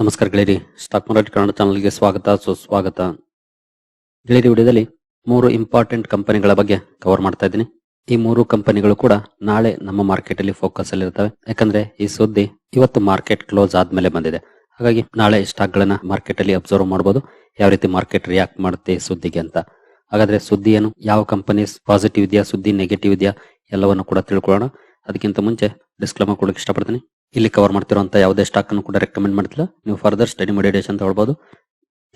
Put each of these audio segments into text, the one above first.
ನಮಸ್ಕಾರ ಗೆಳೆಯರಿ. Stock market Kannada ಚಾನಲ್ಗೆ ಸ್ವಾಗತ, ಸುಸ್ವಾಗತ. ಗೆಳೆಯರಿ, ವಿಡಿಯೋದಲ್ಲಿ ಮೂರು ಇಂಪಾರ್ಟೆಂಟ್ ಕಂಪನಿಗಳ ಬಗ್ಗೆ ಕವರ್ ಮಾಡ್ತಾ ಇದ್ದೀನಿ. ಈ ಮೂರು ಕಂಪನಿಗಳು ಕೂಡ ನಾಳೆ ನಮ್ಮ ಮಾರ್ಕೆಟ್ ಅಲ್ಲಿ ಫೋಕಸ್ ಅಲ್ಲಿ ಇರ್ತವೆ. ಯಾಕಂದ್ರೆ ಈ ಸುದ್ದಿ ಇವತ್ತು ಮಾರ್ಕೆಟ್ ಕ್ಲೋಸ್ ಆದ್ಮೇಲೆ ಬಂದಿದೆ. ಹಾಗಾಗಿ ನಾಳೆ ಸ್ಟಾಕ್ ಗಳನ್ನ ಮಾರ್ಕೆಟ್ ಅಲ್ಲಿ ಅಬ್ಸರ್ವ್ ಮಾಡಬಹುದು ಯಾವ ರೀತಿ ಮಾರ್ಕೆಟ್ ರಿಯಾಕ್ಟ್ ಮಾಡುತ್ತೆ ಸುದ್ದಿಗೆ ಅಂತ. ಹಾಗಾದ್ರೆ ಸುದ್ದಿ ಏನು, ಯಾವ ಕಂಪನಿ ಪಾಸಿಟಿವ್ ಇದೆಯಾ, ಸುದ್ದಿ ನೆಗೆಟಿವ್ ಇದೆಯಾ, ಎಲ್ಲವನ್ನು ಕೂಡ ತಿಳ್ಕೊಳ್ಳೋಣ. ಅದಕ್ಕಿಂತ ಮುಂಚೆ ಡಿಸ್ಕ್ಲೇಮರ್ ಕೊಡಕ್ಕೆ ಇಷ್ಟಪಡ್ತೀನಿ. ಇಲ್ಲಿ ಕವರ್ ಮಾಡ್ತಿರುವಂಥ ಯಾವುದೇ ಸ್ಟಾಕ್ ಅನ್ನು ಕೂಡ ರೆಕಮೆಂಡ್ ಮಾಡ್ತಿಲ್ಲ. ನೀವು ಫರ್ದರ್ ಸ್ಟಡಿ ಮಾಡಿ ಅಂತ ಹೇಳ್ಬೋದು.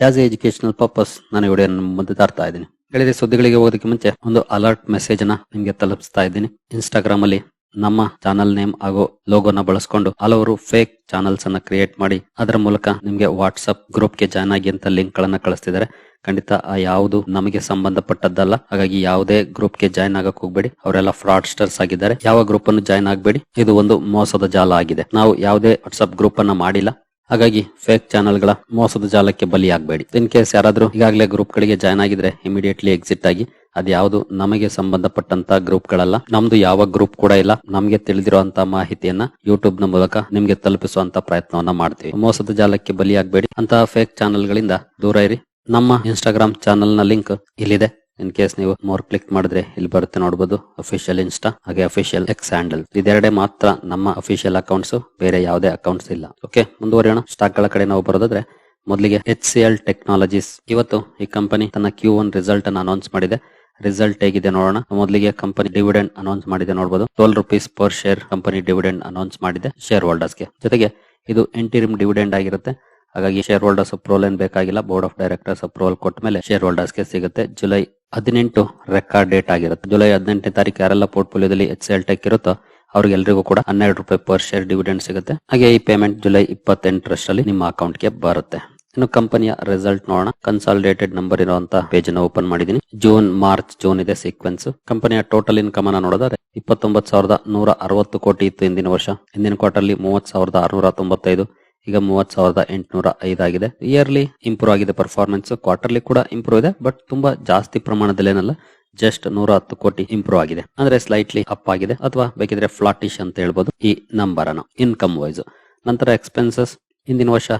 ಆಸ್ ಎ ಎಜುಕೇಶನಲ್ ಪರ್ಪಸ್ ನಾನು ವಿಡಿಯೋ ಮುಂದೆ ತಾರ್ತಾ ಇದ್ದೀನಿ. ಹೇಳಿದ ಸುದ್ದಿಗಳಿಗೆ ಹೋಗೋದಕ್ಕೆ ಮುಂಚೆ ಒಂದು ಅಲರ್ಟ್ ಮೆಸೇಜ್ ಅನ್ನ ನಿಮಗೆ ತಲುಪಿಸ್ತಾ ಇದ್ದೀನಿ. ಇನ್ಸ್ಟಾಗ್ರಾಮ್ ಅಲ್ಲಿ ನಮ್ಮ ಚಾನಲ್ ನೇಮ್ ಹಾಗೂ ಲೋಗೋನ ಬಳಸ್ಕೊಂಡು ಹಲವರು ಫೇಕ್ ಚಾನಲ್ಸ್ ಅನ್ನ ಕ್ರಿಯೇಟ್ ಮಾಡಿ, ಅದರ ಮೂಲಕ ನಿಮ್ಗೆ ವಾಟ್ಸ್ಆಪ್ ಗ್ರೂಪ್ಗೆ ಜಾಯ್ನ್ ಆಗಿ ಅಂತ ಲಿಂಕ್ ಗಳನ್ನ ಕಳಿಸ್ತಿದ್ದಾರೆ ಖಂಡಿತ ಆ ಯಾವುದು ನಮಗೆ ಸಂಬಂಧಪಟ್ಟದ್ದಲ್ಲ, ಹಾಗಾಗಿ ಯಾವುದೇ ಗ್ರೂಪ್ಗೆ ಜಾಯ್ನ್ ಆಗಕ್ ಹೋಗ್ಬೇಡಿ. ಅವರೆಲ್ಲ ಫ್ರಾಡ್ಸ್ಟರ್ಸ್ ಆಗಿದ್ದಾರೆ. ಯಾವ ಗ್ರೂಪ್ ಅನ್ನು ಜಾಯ್ನ್ ಆಗಬೇಡಿ? ಇದು ಒಂದು ಮೋಸದ ಜಾಲ ಆಗಿದೆ. ನಾವು ಯಾವುದೇ ವಾಟ್ಸ್ಆಪ್ ಗ್ರೂಪ್ ಅನ್ನ ಮಾಡಿಲ್ಲ. ಹಾಗಾಗಿ ಫೇಕ್ ಚಾನೆಲ್ಗಳ ಮೋಸದ ಜಾಲಕ್ಕೆ ಬಲಿಯಾಗಬೇಡಿ. ಇನ್ ಕೇಸ್ ಯಾರಾದರೂ ಈಗಾಗಲೇ ಗ್ರೂಪ್ ಗಳಿಗೆ ಜಾಯ್ನ್ ಆಗಿದ್ರೆ ಇಮಿಡಿಯೇಟ್ಲಿ ಎಕ್ಸಿಟ್ ಆಗಿ, ಅದ್ಯಾವುದು ನಮಗೆ ಸಂಬಂಧಪಟ್ಟಂತ ಗ್ರೂಪ್ ಗಳಲ್ಲ, ನಮ್ದು ಯಾವ ಗ್ರೂಪ್ ಕೂಡ ಇಲ್ಲ, ನಮಗೆ ತಿಳಿದಿರುವಂತಹ ಮಾಹಿತಿಯನ್ನ ಯೂಟ್ಯೂಬ್ನ ಮೂಲಕ ನಿಮ್ಗೆ ತಲುಪಿಸುವಂತ ಪ್ರಯತ್ನವನ್ನ ಮಾಡ್ತೀವಿ. ಮೋಸದ ಜಾಲಕ್ಕೆ ಬಲಿಯಾಗಬೇಡಿ. ಅಂತಹ ಫೇಕ್ ಚಾನೆಲ್ ಗಳಿಂದ ದೂರ ಇರಿ. ನಮ್ಮ ಇನ್ಸ್ಟಾಗ್ರಾಮ್ ಚಾನಲ್ನ ಲಿಂಕ್ ಇಲ್ಲಿದೆ. ಇನ್ ಕೇಸ್ ನೀವು ಮೋರ್ ಕ್ಲಿಕ್ ಮಾಡಿದ್ರೆ ಇಲ್ಲಿ ಬರುತ್ತೆ ನೋಡಬಹುದು ಅಫಿಷಿಯಲ್ ಇನ್ಸ್ಟಾ ಹಾಗೆ ಅಫಿಷಿಯಲ್ ಎಕ್ಸ್ ಹ್ಯಾಂಡಲ್ ಇದೆರಡೇ ಮಾತ್ರ ನಮ್ಮ ಅಫಿಷಿಯಲ್ ಅಕೌಂಟ್ಸ್ ಬೇರೆ ಯಾವುದೇ ಅಕೌಂಟ್ಸ್ ಇಲ್ಲ. ಓಕೆ ಮುಂದುವರಿಯೋಣ. ಸ್ಟಾಕ್ಗಳ ಕಡೆ ನಾವು ಬರೋದಾದ್ರೆ, ಮೊದಲಿಗೆ ಎಚ್ ಸಿ ಎಲ್ ಟೆಕ್ನಾಲಜೀಸ್ ಇವತ್ತು ಈ ಕಂಪನಿ ತನ್ನ ಕ್ಯೂ ಒನ್ ರಿಸಲ್ಟ್ ಅನ್ನು ಅನೌನ್ಸ್ ಮಾಡಿದೆ. ರಿಸಲ್ಟ್ ಹೇಗಿದೆ ನೋಡೋಣ. ಮೊದಲಿಗೆ ಕಂಪನಿ ಡಿವಿಡೆಂಡ್ ಅನೌನ್ಸ್ ಮಾಡಿದೆ ನೋಡಬಹುದು twelve rupees per share company dividend announce ಮಾಡಿದೆ ಶೇರ್ ಹೋಲ್ಡರ್ಸ್ಗೆ ಜೊತೆಗೆ ಇದು ಎಂಟಿರಿಮ್ ಡಿವಿಡೆಂಡ್ ಆಗಿರುತ್ತೆ. ಹಾಗಾಗಿ ಶೇರ್ ಹೋಲ್ಡರ್ಸ್ ಅಪ್ರೂವಲ್ ಏನ್ ಬೇಕಾಗಿಲ್ಲ ಬೋರ್ಡ್ ಆಫ್ ಡೈರೆಕ್ಟರ್ಸ್ ಅಪ್ರೂವಲ್ ಕೊಟ್ಟ ಮೇಲೆ ಶೇರ್ ಹೋಲ್ಡರ್ಸ್ಗೆ ಸಿಗುತ್ತೆ. ಜುಲೈ ಹದಿನೆಂಟು ರೆಕಾರ್ಡ್ ಡೇಟ್ ಆಗಿರುತ್ತೆ. ಜುಲೈ ಹದಿನೆಂಟನೇ ತಾರೀಕು ಯಾರೆಲ್ಲ ಪೋರ್ಟ್ಫೋಲಿಯೋದಲ್ಲಿ ಎಚ್ ಎಲ್ ಟೆಕ್ ಇರುತ್ತೋ ಅವ್ರಿಗೆಲ್ಲರಿಗೂ ಕೂಡ ಹನ್ನೆರಡು ರೂಪಾಯಿ ಪರ್ ಶೇರ್ ಡಿವಿಡೆಂಡ್ ಸಿಗುತ್ತೆ. ಹಾಗೆ ಈ ಪೇಮೆಂಟ್ ಜುಲೈ ಇಪ್ಪತ್ತೆಂಟರಷ್ಟರಲ್ಲಿ ನಿಮ್ಮ ಅಕೌಂಟ್ಗೆ ಬರುತ್ತೆ. ಇನ್ನು ಕಂಪನಿಯ ರಿಸಲ್ಟ್ ನೋಡೋಣ. ಕನ್ಸಾಲಿಡೇಟೆಡ್ ನಂಬರ್ ಇರುವಂತ ಪೇಜ್ನ ಓಪನ್ ಮಾಡಿದೀನಿ ಜೂನ್, ಮಾರ್ಚ್, ಜೂನ್ ಇದೆ ಸೀಕ್ವೆನ್ಸ್ ಕಂಪನಿಯ ಟೋಟಲ್ ಇನ್ಕಮ್ ಅನ್ನ ನೋಡಿದ್ರೆ ಇಪ್ಪತ್ತೊಂಬತ್ತು ಸಾವಿರದ ನೂರ ಅರವತ್ತು ಕೋಟಿ ಇತ್ತು ಹಿಂದಿನ ವರ್ಷ. ಹಿಂದಿನ ಕ್ವಾರ್ಟರ್ಲಿ ಮೂವತ್ತು ಸಾವಿರದ ಆರುನೂರ ತೊಂಬತ್ತೈದು. ಈಗ ಮೂವತ್ ಸಾವಿರದ ಎಂಟುನೂರ ಐದಾಗಿದೆ ಇಯರ್ಲಿ ಇಂಪ್ರೂವ್ ಆಗಿದೆ ಪರ್ಫಾರ್ಮೆನ್ಸ್ ಕ್ವಾರ್ಟರ್ಲಿ ಕೂಡ ಇಂಪ್ರೂವ್ ಇದೆ ಬಟ್ ತುಂಬಾ ಜಾಸ್ತಿ ಪ್ರಮಾಣದಲ್ಲಿ ಏನಲ್ಲ ಜಸ್ಟ್ ನೂರ ಹತ್ತು ಕೋಟಿ ಇಂಪ್ರೂವ್ ಆಗಿದೆ. ಅಂದ್ರೆ ಸ್ಲೈಟ್ಲಿ ಅಪ್ ಆಗಿದೆ, ಅಥವಾ ಬೇಕಿದ್ರೆ ಫ್ಲಾಟಿಶ್ ಅಂತ ಹೇಳ್ಬೋದು ಈ ನಂಬರ್ ಅನ್ನು ಇನ್ಕಮ್ ವೈಸ್ ನಂತರ ಎಕ್ಸ್ಪೆನ್ಸಸ್ ಹಿಂದಿನ ವರ್ಷ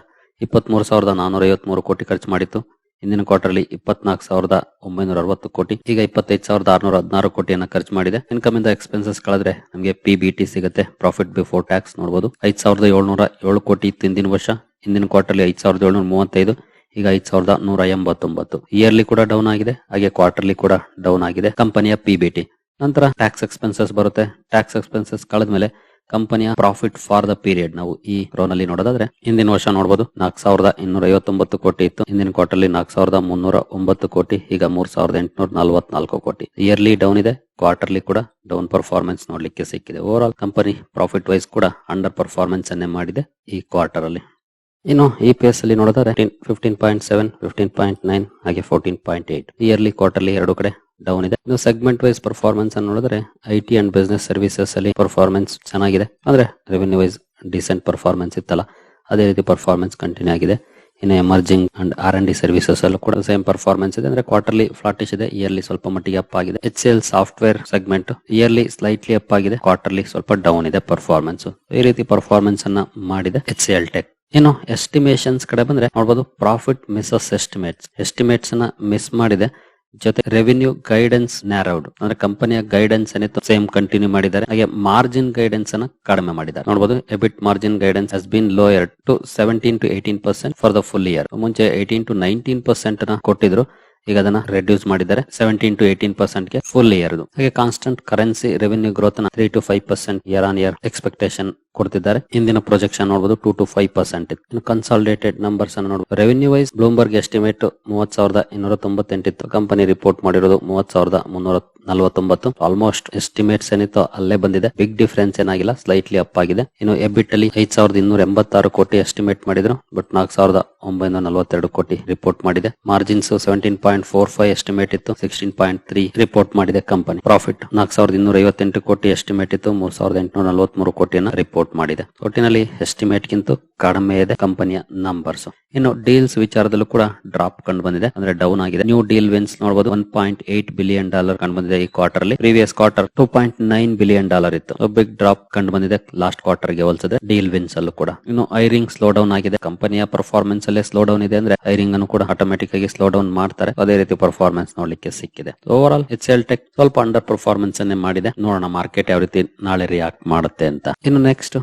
ಇಪ್ಪತ್ತ್ ಮೂರು ಸಾವಿರದ ನಾನೂರ ಐವತ್ಮೂರು ಕೋಟಿ ಖರ್ಚು ಮಾಡಿತ್ತು. ಹಿಂದಿನ ಕ್ವಾರ್ಟರ್ಲಿ ಇಪ್ಪತ್ನಾಲ್ಕು ಸಾವಿರದ ಒಂಬೈನೂರ ಅರವತ್ತು ಕೋಟಿ, ಈಗ ಇಪ್ಪತ್ತೈದು ಸಾವಿರದ ಆರ್ನೂರ ಹದಿನಾರು ಕೋಟಿಯನ್ನು ಖರ್ಚು ಮಾಡಿದೆ. ಇನ್ಕಮ್ ಇಂದ ಎಕ್ಸ್ಪೆನ್ಸಸ್ ಕಳೆದ್ರೆ ನಮಗೆ ಪಿ ಬಿ ಟಿ ಸಿಗುತ್ತೆ ಪ್ರಾಫಿಟ್ ಬಿಫೋರ್ ಟ್ಯಾಕ್ಸ್ ನೋಡಬಹುದು ಐದು ಸಾವಿರದ ಏಳ್ನೂರ ಏಳು ಕೋಟಿ ಇತ್ತು ಹಿಂದಿನ ವರ್ಷ ಹಿಂದಿನ ಕ್ವಾರ್ಟರ್ಲಿ ಐದು ಸಾವಿರದ ಏಳ್ನೂರ ಮೂವತ್ತೈದು, ಈಗ ಐದು ಸಾವಿರದ ನೂರ ಎಂಬತ್ತೊಂಬತ್ತು. ಇಯರ್ಲಿ ಕೂಡ ಡೌನ್ ಆಗಿದೆ, ಹಾಗೆ ಕ್ವಾರ್ಟರ್ಲಿ ಕೂಡ ಡೌನ್ ಆಗಿದೆ. ಕಂಪನಿಯ ಪಿ ಬಿ ಟಿ ನಂತರ ಟ್ಯಾಕ್ಸ್ ಎಕ್ಸ್ಪೆನ್ಸಸ್ ಬರುತ್ತೆ. ಟ್ಯಾಕ್ಸ್ ಎಕ್ಸ್ಪೆನ್ಸಸ್ ಕಳೆದ್ಮೇಲೆ ಕಂಪನಿಯ ಪ್ರಾಫಿಟ್ ಫಾರ್ ದ ಪೀರಿಯಡ್ ನಾವು ಈ ರೋ ನಲ್ಲಿ ನೋಡೋದಾದ್ರೆ, ಹಿಂದಿನ ವರ್ಷ ನೋಡಬಹುದು ನಾಲ್ಕು ಸಾವಿರದ ಇನ್ನೂರ ಐವತ್ತೊಂಬತ್ತು ಕೋಟಿ ಇತ್ತು. ಹಿಂದಿನ ಕ್ವಾರ್ಟರ್ಲಿ ನಾಲ್ಕು ಸಾವಿರದ ಮುನ್ನೂರ ಒಂಬತ್ತು ಕೋಟಿ, ಈಗ ಮೂರ್ ಸಾವಿರದ ಎಂಟುನೂರ ನಲವತ್ನಾಲ್ಕು ಕೋಟಿ. ಇಯರ್ಲಿ ಡೌನ್ ಇದೆ ಕ್ವಾರ್ಟರ್ಲಿ ಕೂಡ ಡೌನ್ ಪರ್ಫಾರ್ಮೆನ್ಸ್ ನೋಡ್ಲಿಕ್ಕೆ ಸಿಕ್ಕಿದೆ. Over all company profit wise ಕೂಡ ಅಂಡರ್ ಪರ್ಫಾರ್ಮೆನ್ಸ್ ಅನ್ನೇ ಮಾಡಿದೆ ಈ ಕ್ವಾರ್ಟರ್ ಅಲ್ಲಿ. ಇನ್ನು ಈ ಪೇಸ್ ಅಲ್ಲಿ ನೋಡಿದ್ರೆ fifteen point seven fifteen point nine ಹಾಗೆ fourteen point eight yearly quarterly ಎರಡು ಕಡೆ ಡೌನ್ ಇದೆ. ಇನ್ನು ಸೆಗ್ಮೆಂಟ್ ವೈಸ್ ಪರ್ಫಾರ್ಮೆನ್ಸ್ ಅನ್ನು ನೋಡಿದ್ರೆ I T and business services ಅಲ್ಲಿ ಪರ್ಫಾರ್ಮೆನ್ಸ್ ಚೆನ್ನಾಗಿದೆ. ಅಂದ್ರೆ ರೆವೆನ್ಯೂ ವೈಸ್ ಡಿಸೆಂಟ್ ಪರ್ಫಾರ್ಮೆನ್ಸ್ ಇತ್ತಲ್ಲ. ಅದೇ ರೀತಿ ಪರ್ಫಾರ್ಮೆನ್ಸ್ ಕಂಟಿನ್ಯೂ ಆಗಿದೆ. ಇನ್ನು emerging and R and D services ಅಲ್ಲೂ ಕೂಡ ಸೇಮ್ ಪರ್ಫಾರ್ಮೆನ್ಸ್ ಇದೆ. ಅಂದ್ರೆ ಕ್ವಾರ್ಟರ್ಲಿ ಫ್ಲಾಟಿಶ್ ಇದೆ. ಇಯರ್ಲಿ ಸ್ವಲ್ಪ ಮಟ್ಟಿಗೆ ಅಪ್ ಆಗಿದೆ. H L software segment yearly slightly up ಆಗಿದೆ. ಕ್ವಾರ್ಟರ್ಲಿ ಸ್ವಲ್ಪ ಡೌನ್ ಇದೆ ಪರ್ಫಾರ್ಮೆನ್ಸ್ ಈ ರೀತಿ ಪರ್ಫಾರ್ಮೆನ್ಸ್ ಅನ್ನ ಮಾಡಿದೆ ಎಚ್ ಎಲ್ ಟೆಕ್ ಇನ್ನು ಎಸ್ಟಿಮೇಷನ್ಸ್ ಕಡೆ ಬಂದ್ರೆ ನೋಡಬಹುದು ಪ್ರಾಫಿಟ್ ಮಿಸಸ್ ಎಸ್ಟಿಮೇಟ್ಸ್ ಎಸ್ಟಿಮೇಟ್ಸ್ನ ಮಿಸ್ ಮಾಡಿದೆ. ಜೊತೆ ರೆವಿನ್ಯೂ ಗೈಡೆನ್ಸ್ ನ್ಯಾರೌಡ್ ಅಂದ್ರೆ ಕಂಪನಿಯ ಗೈಡೆನ್ಸ್ ಏನಿತ್ತು ಸೇಮ್ ಕಂಟಿನ್ಯೂ ಮಾಡಿದ್ದಾರೆ. ಹಾಗೆ ಮಾರ್ಜಿನ್ ಗೈಡೆನ್ಸ್ ಅನ್ನ ಕಡಿಮೆ ಮಾಡಿದ್ದಾರೆ. ನೋಡಬಹುದು EBIT margin guidance has been lower to seventeen to eighteen percent for the full year ಮುಂಚೆ ಏಟೀನ್ ಟು ನೈನ್ಟೀನ್ ಪರ್ಸೆಂಟ್ನ ಕೊಟ್ಟಿದ್ರು. ಈಗ ಅದನ್ನ ರೆಡ್ಯೂಸ್ ಮಾಡಿದ್ದಾರೆ. ಸೆವೆಂಟೀನ್ ಟು ಏಟೀನ್ ಪರ್ಸೆಂಟ್ಗೆ ಫುಲ್ ಇಯರ್ ಹಾಗೆ constant currency revenue ಗ್ರೋತ್ನ three to five percent year on year expectation ಕೊಡ್ತಿದ್ದಾರೆ. ಇಂದಿನ ಪ್ರೊಜೆಕ್ಷನ್ ನೋಡಬಹುದು two to five percent consolidated numbers ಅನ್ನು ನೋಡಬಹುದು ರೆವೆನ್ಯೂ ವೈಸ್ ಬ್ಲೂಮ್ಬರ್ಗ್ ಎಸ್ಟಿಮೇಟ್ ಮೂವತ್ ಸಾವಿರದ ಇನ್ನೂರ ತೊಂಬತ್ತೆಂಟಿತ್ತು ಕಂಪನಿ ರಿಪೋರ್ಟ್ ಮಾಡಿರೋದು ಮೂವತ್ ಸಾವಿರದ ಮುನ್ನೂರ ನಲವತ್ತೊಂಬತ್ತು. ಆಲ್ಮೋಸ್ಟ್ ಎಸ್ಟಿಮೇಟ್ಸ್ ಏನಿತ್ತು ಅಲ್ಲೇ ಬಂದಿದೆ. ಬಿಗ್ ಡಿಫರೆನ್ಸ್ ಏನಾಗಿಲ್ಲ ಸ್ಲೈಟ್ಲಿ ಅಪ್ ಆಗಿದೆ. ಇನ್ನು ಎಬಿಟ್ ಅಲ್ಲಿ ಐದ್ ಸಾವಿರದ ಇನ್ನೂರ ಎಂಬತ್ತಾರು ಕೋಟಿ ಎಸ್ಟಿಮೇಟ್ ಮಾಡಿದ್ರು. ಬಟ್ ನಾಲ್ಕು ಸಾವಿರದ ಒಂಬೈನೂರ ನಲವತ್ತೆರಡು ಕೋಟಿ ರಿಪೋರ್ಟ್ ಮಾಡಿದೆ. Margins seventeen point four five estimate ಇತ್ತು. ಸಿಕ್ಸ್ಟೀನ್ ಪಾಯಿಂಟ್ ತ್ರೀ ರಿಪೋರ್ಟ್ ಮಾಡಿದೆ ಕಂಪನಿ ಪ್ರಾಫಿಟ್ ನಾಲ್ಕು ಸಾವಿರದ ಇನ್ನೂರ ಐವತ್ತೆಂಟು ಕೋಟಿ ಎಸ್ಟಿಮೇಟ್ ಇತ್ತು. ಮೂರ್ ಸಾವಿರದ ಎಂಟುನೂರ ನಲವತ್ಮೂರು ಕೋಟಿಯನ್ನು ರಿಪೋರ್ಟ್ ರಿಪೋರ್ಟ್ ಮಾಡಿದೆ. ಒಟ್ಟಿನಲ್ಲಿ ಎಸ್ಟಿಮೇಟ್ ಗಿಂತ ಕಡಿಮೆ ಇದೆ ಕಂಪನಿಯ ನಂಬರ್ಸ್ ಇನ್ನು ಡೀಲ್ಸ್ ವಿಚಾರದಲ್ಲೂ ಕೂಡ ಡ್ರಾಪ್ ಕಂಡು ಬಂದಿದೆ. ಅಂದ್ರೆ ಡೌನ್ ಆಗಿದೆ. ನ್ಯೂ ಡೀಲ್ ವಿನ್ಸ್ ನೋಡಬಹುದು one point eight billion dollar ಕಂಡು ಬಂದಿದೆ ಈ ಕ್ವಾರ್ಟರ್ ಅಲ್ಲಿ. Previous quarter two point nine billion dollar ಇತ್ತು. ಬಿಗ್ ಡ್ರಾಪ್ ಕಂಡು ಬಂದಿದೆ. ಲಾಸ್ಟ್ ಕ್ವಾರ್ಟರ್ಗೆ ಹೋಲಿಸಿದ್ರೆ ಡೀಲ್ ವಿನ್ಸ್ ಅಲ್ಲೂ ಕೂಡ. ಇನ್ನು ಐರಿಂಗ್ ಸ್ಲೋ ಡೌನ್ ಆಗಿದೆ. ಕಂಪನಿಯ ಪರ್ಫಾರ್ಮೆನ್ಸ್ ಅಲ್ಲಿ ಸ್ಲೋ ಡೌನ್ ಇದೆ. ಅಂದ್ರೆ ಐರಿಂಗ್ ಅನ್ನು ಕೂಡ ಆಟೋಮೆಟಿಕ್ ಆಗಿ ಸ್ಲೋ ಡೌನ್ ಮಾಡ್ತಾರೆ. ಅದೇ ರೀತಿ ಪರ್ಫಾರ್ಮೆನ್ಸ್ ನೋಡ್ಲಿಕ್ಕೆ ಸಿಕ್ಕಿದೆ. Over all H L tech ಸ್ವಲ್ಪ ಅಂಡರ್ ಪರ್ಫಾರ್ಮೆನ್ಸ್ ಅನ್ನೇ ಮಾಡಿದೆ. ನೋಡೋಣ ಮಾರ್ಕೆಟ್ ಯಾವ ರೀತಿ ನಾಳೆ ರಿಯಾಕ್ಟ್ ಮಾಡುತ್ತೆ ಅಂತ. ಇನ್ನು ನೆಕ್ಸ್ಟ್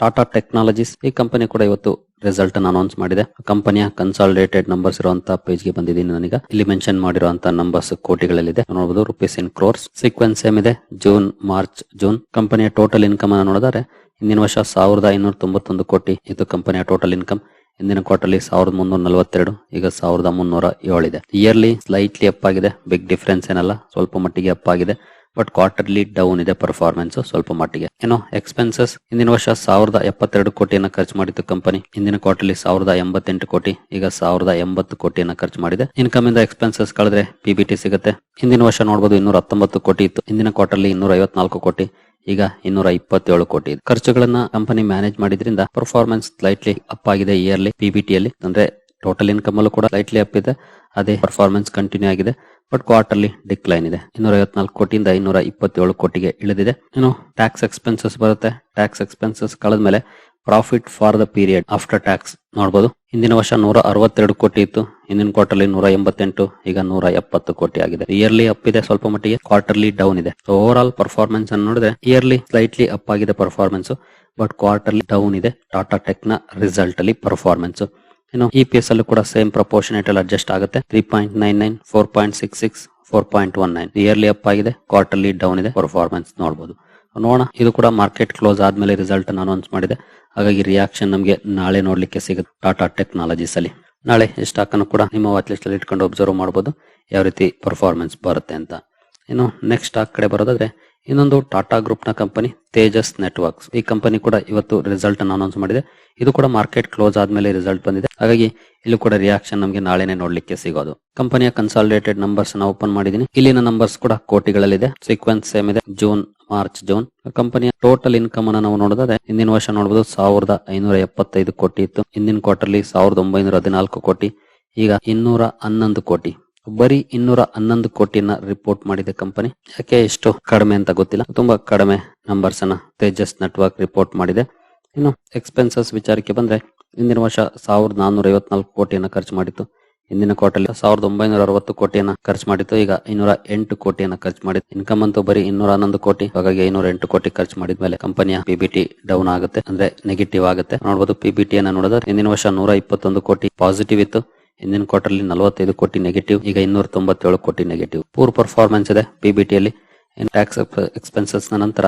ಟಾಟಾ ಟೆಕ್ನಾಲಜೀಸ್ ಈ ಕಂಪನಿ ಕೂಡ ಇವತ್ತು ರಿಸಲ್ಟ್ ಅನ್ನು ಅನೌನ್ಸ್ ಮಾಡಿದೆ. ಕಂಪನಿಯ ಕನ್ಸಾಲಿಡೇಟೆಡ್ ನಂಬರ್ಸ್ ಇರುವಂತಹ ಪೇಜ್ಗೆ ಬಂದಿದ್ದೀನಿ ನನಗೆ. ಇಲ್ಲಿ ಮೆನ್ಷನ್ ಮಾಡಿರುವಂತಹ ನಂಬರ್ಸ್ ಕೋಟಿಗಳಲ್ಲಿದೆ. ನೋಡಬಹುದು rupees in crores sequence same ಇದೆ. ಜೂನ್ ಮಾರ್ಚ್ ಜೂನ್ ಕಂಪನಿಯ ಟೋಟಲ್ ಇನ್ಕಮ್ ಅನ್ನು ನೋಡಿದರೆ, ಹಿಂದಿನ ವರ್ಷ ಸಾವಿರದ ಐನೂರ ತೊಂಬತ್ತೊಂದು ಕೋಟಿ. ಇದು ಕಂಪನಿಯ ಟೋಟಲ್ ಇನ್ಕಮ್ ಹಿಂದಿನ ಕ್ವಾರ್ಟರ್ಲಿ ಸಾವಿರದ ಮುನ್ನೂರ ನಲವತ್ತೆರಡು, ಈಗ ಸಾವಿರದ ಮುನ್ನೂರ ಏಳಿದೆ ಇಯರ್ಲಿ ಸ್ಲೈಟ್ಲಿ ಅಪ್ ಆಗಿದೆ. ಬಿಗ್ ಡಿಫರೆನ್ಸ್ ಏನಲ್ಲ, ಸ್ವಲ್ಪ ಮಟ್ಟಿಗೆ ಅಪ್ ಆಗಿದೆ. ಬಟ್ ಕ್ವಾರ್ಟರ್ಲಿ ಡೌನ್ ಇದೆ ಪರ್ಫಾರ್ಮೆನ್ಸ್ ಸ್ವಲ್ಪ ಮಟ್ಟಿಗೆ. ಏನೋ ಎಕ್ಸ್ಪೆನ್ಸಸ್ ಹಿಂದಿನ ವರ್ಷ ಸಾವಿರದ ಎಪ್ಪತ್ತೆರಡು ಕೋಟಿಯನ್ನು ಖರ್ಚು ಮಾಡಿತ್ತು ಕಂಪನಿ ಹಿಂದಿನ ಕ್ವಾರ್ಟರ್ಲಿ ಸಾವಿರದ ಎಂಬತ್ತೆಂಟು ಕೋಟಿ, ಈಗ ಸಾವಿರದ ಎಂಬತ್ತು ಕೋಟಿಯನ್ನ ಖರ್ಚು ಮಾಡಿದೆ. ಇನ್ಕಮ್ ಇಂದ ಎಕ್ಸ್ಪೆನ್ಸಸ್ ಕಳೆದ್ರೆ ಪಿಬಿಟಿ ಸಿಗುತ್ತೆ. ಹಿಂದಿನ ವರ್ಷ ನೋಡಬಹುದು ಇನ್ನೂರ ಹತ್ತೊಂಬತ್ತು ಕೋಟಿ ಇತ್ತು. ಹಿಂದಿನ ಕ್ವಾರ್ಟರ್ಲಿ ಇನ್ನೂರ ಐವತ್ನಾಲ್ಕು ಕೋಟಿ, ಈಗ ಇನ್ನೂರ ಇಪ್ಪತ್ತೇಳು ಕೋಟಿ ಖರ್ಚುಗಳನ್ನ ಕಂಪನಿ ಮ್ಯಾನೇಜ್ ಮಾಡಿದ್ರಿಂದ ಪರ್ಫಾರ್ಮೆನ್ಸ್ ಸ್ಲೈಟ್ಲಿ ಅಪ್ ಆಗಿದೆ ಇಯರ್ಲಿ ಪಿಬಿಟಿಯಲ್ಲಿ ಅಂದ್ರೆ ಟೋಟಲ್ ಇನ್ಕಮ್ ಅಲ್ಲೂ ಕೂಡ ಲೈಟ್ಲಿ ಅಪ್ ಇದೆ. ಅದೇ ಪರ್ಫಾರ್ಮೆನ್ಸ್ ಕಂಟಿನ್ಯೂ ಆಗಿದೆ. ಬಟ್ ಕ್ವಾರ್ಟರ್ಲಿ ಡಿಕ್ಲೈನ್ ಇದೆ. ಇನ್ನೂರ ಐವತ್ನಾಲ್ಕು ಕೋಟಿಯಿಂದ ಇನ್ನೂರ ಇಪ್ಪತ್ತೇಳು ಕೋಟಿಗೆ ಇಳಿದಿದೆ. ಇನ್ನು ಟ್ಯಾಕ್ಸ್ ಎಕ್ಸ್ಪೆನ್ಸಸ್ ಬರುತ್ತೆ. Tax expenses ಕಳೆದ್ಮೇಲೆ profit for the period after tax ನೋಡಬಹುದು ಹಿಂದಿನ ವರ್ಷ ನೂರ ಅರವತ್ತೆರಡು ಕೋಟಿ ಇತ್ತು. ಹಿಂದಿನ ಕ್ವಾರ್ಟರ್ಲಿ ನೂರ ಎಂಬತ್ತೆಂಟು ಈಗ ನೂರ ಎಪ್ಪತ್ತು ಕೋಟಿ ಆಗಿದೆ. ಇಯರ್ಲಿ ಅಪ್ ಇದೆ ಸ್ವಲ್ಪ ಮಟ್ಟಿಗೆ. ಕ್ವಾರ್ಟರ್ಲಿ ಡೌನ್ ಇದೆ. ಓವರ್ ಆಲ್ ಪರ್ಫಾರ್ಮೆನ್ಸ್ ಅನ್ನು ನೋಡಿದ್ರೆ ಇಯರ್ಲಿ ಸ್ಲೈಟ್ಲಿ ಅಪ್ ಆಗಿದೆ ಪರ್ಫಾರ್ಮೆನ್ಸ್ ಬಟ್ ಕ್ವಾರ್ಟರ್ಲಿ ಡೌನ್ ಇದೆ. ಟಾಟಾ ಟೆಕ್ನ ರಿಸಲ್ಟ್ ಅಲ್ಲಿ ಪರ್ಫಾರ್ಮೆನ್ಸ್ ಇನ್ನು ಇ ಪಿ ಎಸ್ ಅಲ್ಲೂ ಕೂಡ ಸೇಮ್ ಪ್ರಪೋರ್ಷನೇಟ್ ಅಲ್ಲಿ ಅಡ್ಜಸ್ಟ್ ಆಗುತ್ತೆ. Three point nine nine four point six six four point one nine yearly up ಆಗಿದೆ ಕ್ವಾರ್ಟರ್ಲಿ ಡೌನ್ ಇದೆ ಪರ್ಫಾರ್ಮೆನ್ಸ್ ನೋಡಬಹುದು ನೋಡೋಣ, ಇದು ಕೂಡ ಮಾರ್ಕೆಟ್ ಕ್ಲೋಸ್ ಆದ್ಮೇಲೆ ರಿಸಲ್ಟ್ ಅನ್ನು ಅನೌನ್ಸ್ ಮಾಡಿದೆ. ಹಾಗಾಗಿ ರಿಯಾಕ್ಷನ್ ನಮಗೆ ನಾಳೆ ನೋಡ್ಲಿಕ್ಕೆ ಸಿಗುತ್ತೆ ಟಾಟಾ ಟೆಕ್ನಾಲಜೀಸ್ ಅಲ್ಲಿ. ನಾಳೆ ಸ್ಟಾಕ್ ಅನ್ನು ಕೂಡ ನಿಮ್ಮ ವಾಚ್ ಲಿಸ್ಟ್ ಅಲ್ಲಿ ಇಟ್ಕೊಂಡು ಅಬ್ಸರ್ವ್ ಮಾಡಬಹುದು ಯಾವ ರೀತಿ ಪರ್ಫಾರ್ಮೆನ್ಸ್ ಬರುತ್ತೆ ಅಂತ. ಇನ್ನು ನೆಕ್ಸ್ಟ್ ಆ ಕಡೆ ಬರೋದಾದ್ರೆ ಇನ್ನೊಂದು ಟಾಟಾ ಗ್ರೂಪ್ನ ಕಂಪನಿ ತೇಜಸ್ ನೆಟ್ವರ್ಕ್ಸ್ ಈ ಕಂಪನಿ ಕೂಡ ಇವತ್ತು ರಿಸಲ್ಟ್ ಅನ್ನು ಅನೌನ್ಸ್ ಮಾಡಿದೆ. ಇದು ಕೂಡ ಮಾರ್ಕೆಟ್ ಕ್ಲೋಸ್ ಆದ್ಮೇಲೆ ರಿಸಲ್ಟ್ ಬಂದಿದೆ. ಹಾಗಾಗಿ ಇಲ್ಲೂ ಕೂಡ ರಿಯಾಕ್ಷನ್ ನಮಗೆ ನಾಳೆನೆ ನೋಡ್ಲಿಕ್ಕೆ ಸಿಗೋದು. ಕಂಪನಿಯ ಕನ್ಸಾಲಿಡೇಟೆಡ್ ನಂಬರ್ಸ್ನ ಓಪನ್ ಮಾಡಿದೀನಿ. ಇಲ್ಲಿನ ನಂಬರ್ಸ್ ಕೂಡ ಕೋಟಿಗಳಲ್ಲಿದೆ. ಸೀಕ್ವೆನ್ಸ್ ಸೇಮ್ ಇದೆ. ಜೂನ್ ಮಾರ್ಚ್ ಜೂನ್ ಕಂಪನಿಯ ಟೋಟಲ್ ಇನ್ಕಮ್ ಅನ್ನ ನಾವು ನೋಡಿದ್ರೆ ಹಿಂದಿನ ವರ್ಷ ನೋಡಬಹುದು ಸಾವಿರದ ಐನೂರ ಎಪ್ಪತ್ತೈದು ಕೋಟಿ ಇತ್ತು. ಹಿಂದಿನ ಕ್ವಾರ್ಟರ್ಲಿ ಸಾವಿರದ ಒಂಬೈನೂರ ಹದಿನಾಲ್ಕು ಕೋಟಿ. ಈಗ ಇನ್ನೂರ ಹನ್ನೊಂದು ಕೋಟಿ. ಬರೀ ಇನ್ನೂರ ಹನ್ನೊಂದು ಕೋಟಿನ ರಿಪೋರ್ಟ್ ಮಾಡಿದೆ ಕಂಪನಿ ಯಾಕೆ ಎಷ್ಟು ಕಡಿಮೆ ಅಂತ ಗೊತ್ತಿಲ್ಲ. ತುಂಬಾ ಕಡಿಮೆ ನಂಬರ್ಸ್ ಅನ್ನ ತೇಜಸ್ ನೆಟ್ವರ್ಕ್ ರಿಪೋರ್ಟ್ ಮಾಡಿದೆ. ಇನ್ನು ಎಕ್ಸ್ಪೆನ್ಸಸ್ ವಿಚಾರಕ್ಕೆ ಬಂದ್ರೆ ಹಿಂದಿನ ವರ್ಷ ಸಾವಿರದ ನಾನ್ನೂರ ಐವತ್ನಾಲ್ಕು ಕೋಟಿಯನ್ನ ಖರ್ಚು ಮಾಡಿತ್ತು. ಹಿಂದಿನ ಕ್ವಾರ್ಟರ್ಲಿ ಸಾವಿರದ ಒಂಬೈನೂರ ಅರವತ್ತು ಕೋಟಿಯನ್ನ ಖರ್ಚು ಮಾಡಿತ್ತು. ಈಗ ಇನ್ನೂರ ಎಂಟು ಕೋಟಿಯನ್ನ ಖರ್ಚು ಮಾಡಿತ್ತು. ಇನ್ಕಮ್ ಅಂತೂ ಬರೀ ಇನ್ನೂರ ಹನ್ನೊಂದು ಕೋಟಿ. ಹಾಗಾಗಿ ಐನೂರ ಎಂಟು ಕೋಟಿ ಖರ್ಚು ಮಾಡಿದ್ಮೇಲೆ ಕಂಪನಿಯ ಪಿಬಿಟಿ ಡೌನ್ ಆಗುತ್ತೆ. ಅಂದ್ರೆ ನೆಗೆಟಿವ್ ಆಗುತ್ತೆ. ನೋಡಬಹುದು ಪಿಬಿಟಿ ಅನ್ನ ನೋಡಿದ್ರೆ ಹಿಂದಿನ ವರ್ಷ ನೂರ ಇಪ್ಪತ್ತೊಂದು ಕೋಟಿ ಪಾಸಿಟಿವ್ ಇತ್ತು. ಹಿಂದಿನ ಕ್ವಾರ್ಟರ್ ನಲವತ್ತೈದು ಕೋಟಿ ನೆಗೆಟಿವ್ ಈಗ ಇನ್ನೂರ ತೊಂಬತ್ತೇಳು ಕೋಟಿ ನೆಗೆಟಿವ್ ಪೂರ್ ಪರ್ಫಾರ್ಮೆನ್ಸ್ ಇದೆ ಪಿಬಿಟಿಯಲ್ಲಿ ಟ್ಯಾಕ್ಸ್ ಎಕ್ಸ್ಪೆನ್ಸಸ್ ನಂತರ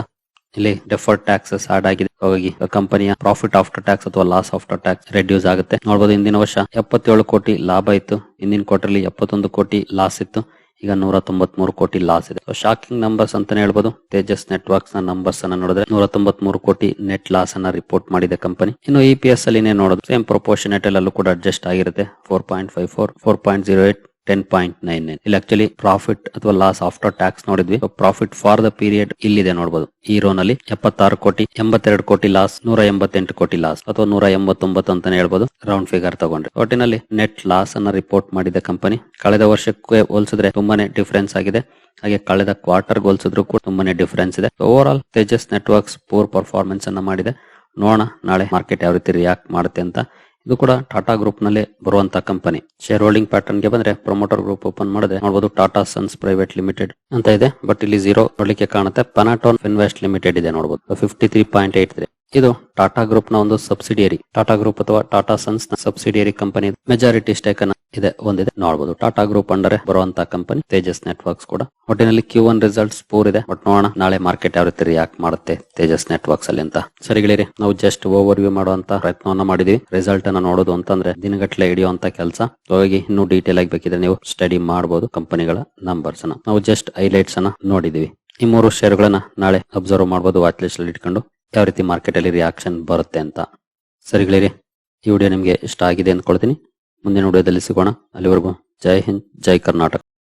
ಇಲ್ಲಿ ಡೆಫರ್ಡ್ ಟ್ಯಾಕ್ಸಸ್ ಆಡ್ ಆಗಿದೆ. ಹಾಗಾಗಿ ಕಂಪನಿಯ ಪ್ರಾಫಿಟ್ ಆಫ್ಟರ್ ಟ್ಯಾಕ್ಸ್ ಅಥವಾ ಲಾಸ್ ಆಫ್ಟರ್ ಟ್ಯಾಕ್ಸ್ ರೆಡ್ಯೂಸ್ ಆಗುತ್ತೆ. ನೋಡಬಹುದು ಹಿಂದಿನ ವರ್ಷ ಎಪ್ಪತ್ತೇಳು ಕೋಟಿ ಲಾಭ ಇತ್ತು. ಹಿಂದಿನ ಕ್ವಾರ್ಟರ್ಲಿ ಎಪ್ಪತ್ತೊಂದು ಕೋಟಿ ಲಾಸ್ ಇತ್ತು. ಈಗ ನೂರ ತೊಂಬತ್ಮೂರು ಕೋಟಿ ಲಾಸ್ ಇದೆ. ಶಾಕಿಂಗ್ ನಂಬರ್ಸ್ ಅಂತಾನೆ ಹೇಳ್ಬೋದು. ತೇಜಸ್ ನೆಟ್ವರ್ಕ್ಸ್ನ ನಂಬರ್ಸ್ ಅನ್ನ ನೋಡಿದ್ರೆ ನೂರ ತೊಂಬತ್ಮೂರು ಕೋಟಿ ನೆಟ್ ಲಾಸ್ ಅನ್ನ ರಿಪೋರ್ಟ್ ಮಾಡಿದೆ ಕಂಪನಿ ಇನ್ನು ಇ ಪಿ ಎಸ್ ಅಲ್ಲಿ ನೋಡೋದು. ಸೇಮ್ ಪ್ರೊಪೋರ್ಷನೇಟ್ ಅಲ್ಲೂ ಕೂಡ ಅಡ್ಜಸ್ಟ್ ಆಗಿರುತ್ತೆ. Four point five four four point zero eight ten point nine nine ಇಲ್ಲಿ ಆಕ್ಚುಲಿ ಪ್ರಾಫಿಟ್ ಅಥವಾ ಲಾಸ್ ಆಫ್ಟರ್ ಟ್ಯಾಕ್ಸ್ ನೋಡಿದ್ವಿ. ಪ್ರಾಫಿಟ್ ಫಾರ್ ದ ಪೀರಿಯಡ್ ಇಲ್ಲಿದೆ ನೋಡಬಹುದು ಈ ರೋನಲ್ಲಿ ಎಪ್ಪತ್ತಾರು ಕೋಟಿ, ಎಂಬತ್ತೆರಡು ಕೋಟಿ ಲಾಸ್ ನೂರ ಎಂಬತ್ತೆಂಟು ಕೋಟಿ ಲಾಸ್ ಅಥವಾ ನೂರ ಎಂಬತ್ತೊಂಬತ್ತು ಅಂತಾನೆ ಹೇಳ್ಬಹುದು ರೌಂಡ್ ಫಿಗರ್ ತಗೊಂಡ್ರೆ. ಒಟ್ಟಿನಲ್ಲಿ ನೆಟ್ ಲಾಸ್ ಅನ್ನ ರಿಪೋರ್ಟ್ ಮಾಡಿದ ಕಂಪನಿ ಕಳೆದ ವರ್ಷಕ್ಕೆ ಹೋಲಿಸಿದ್ರೆ ತುಂಬಾನೇ ಡಿಫರೆನ್ಸ್ ಆಗಿದೆ. ಹಾಗೆ ಕಳೆದ ಕ್ವಾರ್ಟರ್ ಹೋಲಿಸಿದ್ರು ಕೂಡ ತುಂಬಾನೇ ಡಿಫರೆನ್ಸ್ ಇದೆ. Overall Tejas networks poor performance ಅನ್ನ ಮಾಡಿದೆ. ನೋಡೋಣ ನಾಳೆ ಮಾರ್ಕೆಟ್ ಯಾವ ರೀತಿ ರಿಯಾಕ್ಟ್ ಮಾಡುತ್ತೆ ಅಂತ. ಇದು ಕೂಡ ಟಾಟಾ ಗ್ರೂಪ್ನಲ್ಲಿ ಬರುವಂತ ಕಂಪನಿ. ಶೇರ್ ಹೋಲ್ಡಿಂಗ್ ಪ್ಯಾಟರ್ನ್ಗೆ ಬಂದ್ರೆ ಪ್ರೊಮೋಟರ್ ಗ್ರೂಪ್ ಓಪನ್ ಮಾಡಿದೆ ನೋಡಬಹುದು ಟಾಟಾ ಸನ್ಸ್ ಪ್ರೈವೇಟ್ ಲಿಮಿಟೆಡ್ ಅಂತ ಇದೆ. ಬಟ್ ಇಲ್ಲಿ ಜೀರೋ ನೋಡ್ಲಿಕ್ಕೆ ಕಾಣುತ್ತೆ. ಪನಾಟೋನ್ ಇನ್ವೆಸ್ಟ್ ಲಿಮಿಟೆಡ್ ಇದೆ ನೋಡಬಹುದು ಫಿಫ್ಟಿ ತ್ರೀ ಪಾಯಿಂಟ್ ಏಟ್ ಇದೆ ಇದು ಟಾಟಾ ಗ್ರೂಪ್ನ ಒಂದು ಸಬ್ಸಿಡಿಯರಿ. ಟಾಟಾ ಗ್ರೂಪ್ ಅಥವಾ ಟಾಟಾ ಸನ್ಸ್ನ ಸಬ್ಸಿಡಿಯರಿ ಕಂಪನಿ ಮೆಜಾರಿಟಿ ಸ್ಟೇಕ್ ಅನ್ನ ಇದೆ, ಒಂದಿದೆ. ನೋಡಬಹುದು ಟಾಟಾ ಗ್ರೂಪ್ ಅಂದರೆ ಬರುವಂತಹ ಕಂಪನಿ, ತೇಜಸ್ ನೆಟ್ವರ್ಕ್ಸ್ ಕೂಡ. ಒಟ್ಟಿನಲ್ಲಿ ಕ್ಯೂ ಒನ್ ರಿಸಲ್ಟ್ಸ್ ಪೂರ್ ಇದೆ. ಬಟ್ ನೋಡೋಣ, ನಾಳೆ ಮಾರ್ಕೆಟ್ ಯಾವ ರೀತಿ ರಿಯಾಕ್ಟ್ ಮಾಡುತ್ತೆ ತೇಜಸ್ ನೆಟ್ವರ್ಕ್ಸ್ ಅಲ್ಲಿ ಅಂತ. ಸರಿಗಳಿರಿ ನಾವು ಜಸ್ಟ್ ಓವರ್ ವ್ಯೂ ಮಾಡುವಂತ ಪ್ರಯತ್ನವನ್ನ ಮಾಡಿದ್ವಿ. ರಿಸಲ್ಟ್ ಅನ್ನ ನೋಡೋದು ಅಂತಂದ್ರೆ ದಿನಗಟ್ಟಲೆ ಹಿಡಿಯುವಂತ ಕೆಲಸ. ಹೋಗಿ ಇನ್ನೂ ಡೀಟೇಲ್ ಆಗಿ ಬೇಕಿದ್ರೆ ನೀವು ಸ್ಟಡಿ ಮಾಡಬಹುದು ಕಂಪನಿಗಳ ನಂಬರ್ಸ್ ಅನ್ನ. ನಾವು ಜಸ್ಟ್ ಹೈಲೈಟ್ಸ್ ಅನ್ನ ನೋಡಿದೀವಿ. ಈ ಮೂರು ಶೇರ್ಗಳನ್ನ ನಾಳೆ ಅಬ್ಸರ್ವ್ ಮಾಡಬಹುದು ವಾಚ್ ಲಿಸ್ಟ್ ಅಲ್ಲಿ ಇಟ್ಕೊಂಡು. ಯಾವ ರೀತಿ ಮಾರ್ಕೆಟ್ ಅಲ್ಲಿ ರಿಯಾಕ್ಷನ್ ಬರುತ್ತೆ ಅಂತ. ಸರಿಗಳಿರಿ ಈ ವಿಡಿಯೋ ನಿಮಗೆ ಇಷ್ಟ ಆಗಿದೆ ಅಂದ್ಕೊಳ್ತೀನಿ. ಮುಂದಿನ ವಿಡಿಯೋದಲ್ಲಿ ಸಿಗೋಣ. ಅಲ್ಲಿವರೆಗೂ ಜೈ ಹಿಂದ್, ಜೈ ಕರ್ನಾಟಕ.